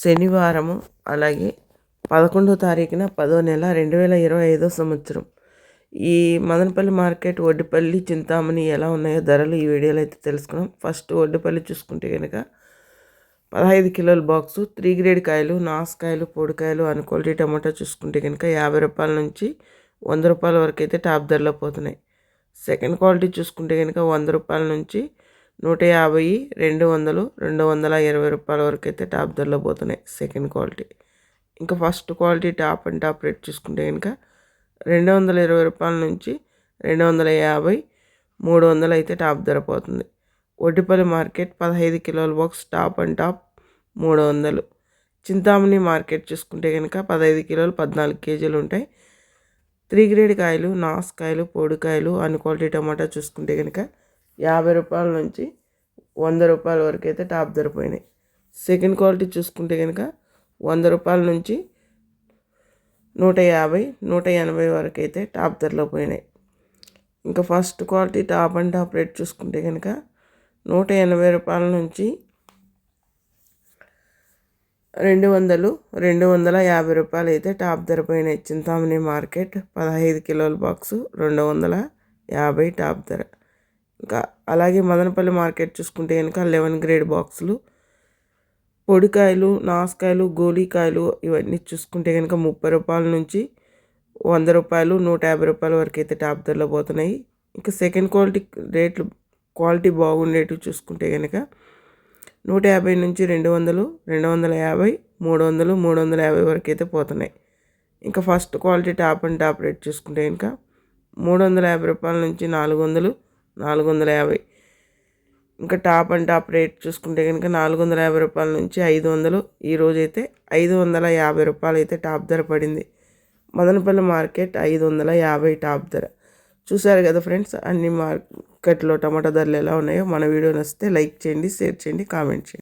శనివారము అలాగే పదకొండో తారీఖున పదో నెల రెండు వేల ఇరవై ఐదో సంవత్సరం. ఈ మదనపల్లి మార్కెట్ ఒడ్డిపల్లి చింతామణి ఎలా ఉన్నాయో ధరలు ఈ వీడియోలో అయితే తెలుసుకున్నాం. ఫస్ట్ ఒడ్డిపల్లి చూసుకుంటే కనుక పదహైదు కిలోల బాక్సు త్రీ గ్రేడ్ కాయలు నాసుకాయలు పొడికాయలు అన్ క్వాలిటీ టమాటా చూసుకుంటే కనుక యాభై రూపాయల నుంచి వంద రూపాయల వరకు అయితే టాప్ ధరలో పోతున్నాయి. సెకండ్ క్వాలిటీ చూసుకుంటే కనుక వంద రూపాయల నుంచి నూట యాభై రెండు వందలు రెండు వందల ఇరవై రూపాయల వరకు అయితే టాప్ ధరలో పోతున్నాయి సెకండ్ క్వాలిటీ. ఇంకా first quality top and top rate చూసుకుంటే కనుక రెండు వందల ఇరవై రూపాయల నుంచి రెండు వందల యాభై మూడు వందలు అయితే టాప్ ధర పోతుంది. ఒడ్డిపల్లి మార్కెట్ పదహైదు కిలోల బాక్స్ టాప్ అండ్ టాప్ మూడు వందలు. చింతామణి మార్కెట్ చూసుకుంటే కనుక పదహైదు కిలోలు పద్నాలుగు కేజీలు ఉంటాయి. త్రీ గ్రేడ్ కాయలు నాసుకాయలు పొడికాయలు అన్ని క్వాలిటీ టమాటా చూసుకుంటే కనుక యాభై రూపాయల నుంచి వంద రూపాయల వరకు అయితే టాప్ ధర పోయినాయి. సెకండ్ క్వాలిటీ చూసుకుంటే కనుక వంద రూపాయల నుంచి నూట యాభై నూట ఎనభై వరకు అయితే టాప్ ధరలో పోయినాయి. ఇంకా first quality top and top rate చూసుకుంటే కనుక నూట ఎనభై రూపాయల నుంచి రెండు వందలు రెండు వందల యాభై రూపాయలు అయితే టాప్ ధర పోయినాయి. చింతామణి మార్కెట్ పదహైదు కిలోల బాక్సు రెండు వందల యాభై టాప్ ధర. ఇంకా అలాగే మదనపల్లి మార్కెట్ చూసుకుంటే కనుక లెవెన్ గ్రేడ్ బాక్సులు. పొడికాయలు నాసుకాయలు గోలీకాయలు ఇవన్నీ చూసుకుంటే కనుక ముప్పై రూపాయల నుంచి వంద రూపాయలు నూట యాభై రూపాయల వరకు అయితే టాప్ ధరలో పోతున్నాయి. ఇంకా సెకండ్ క్వాలిటీ రేట్లు క్వాలిటీ బాగుండేటివి చూసుకుంటే కనుక నూట యాభై నుంచి రెండు వందలు రెండు వందల యాభై మూడు వందలు మూడు వందల యాభై వరకు అయితే పోతున్నాయి. ఇంకా first quality top and top rate చూసుకుంటే కనుక మూడు వందల యాభై రూపాయల నుంచి నాలుగు వందలు నాలుగు వందల యాభై. ఇంకా టాప్ అండ్ టాప్ రేట్ చూసుకుంటే కనుక నాలుగు వందల యాభై రూపాయల నుంచి ఐదు వందలు. ఈరోజు అయితే ఐదు వందల యాభై రూపాయలు అయితే టాప్ ధర పడింది. మదనపల్లి మార్కెట్ ఐదు వందల యాభై టాప్ ధర. చూసారు కదా ఫ్రెండ్స్ అన్ని మార్కెట్లో టమాటా ధరలు ఎలా ఉన్నాయో. మన వీడియో నచ్చితే లైక్ చేయండి షేర్ చేయండి కామెంట్ చేయండి.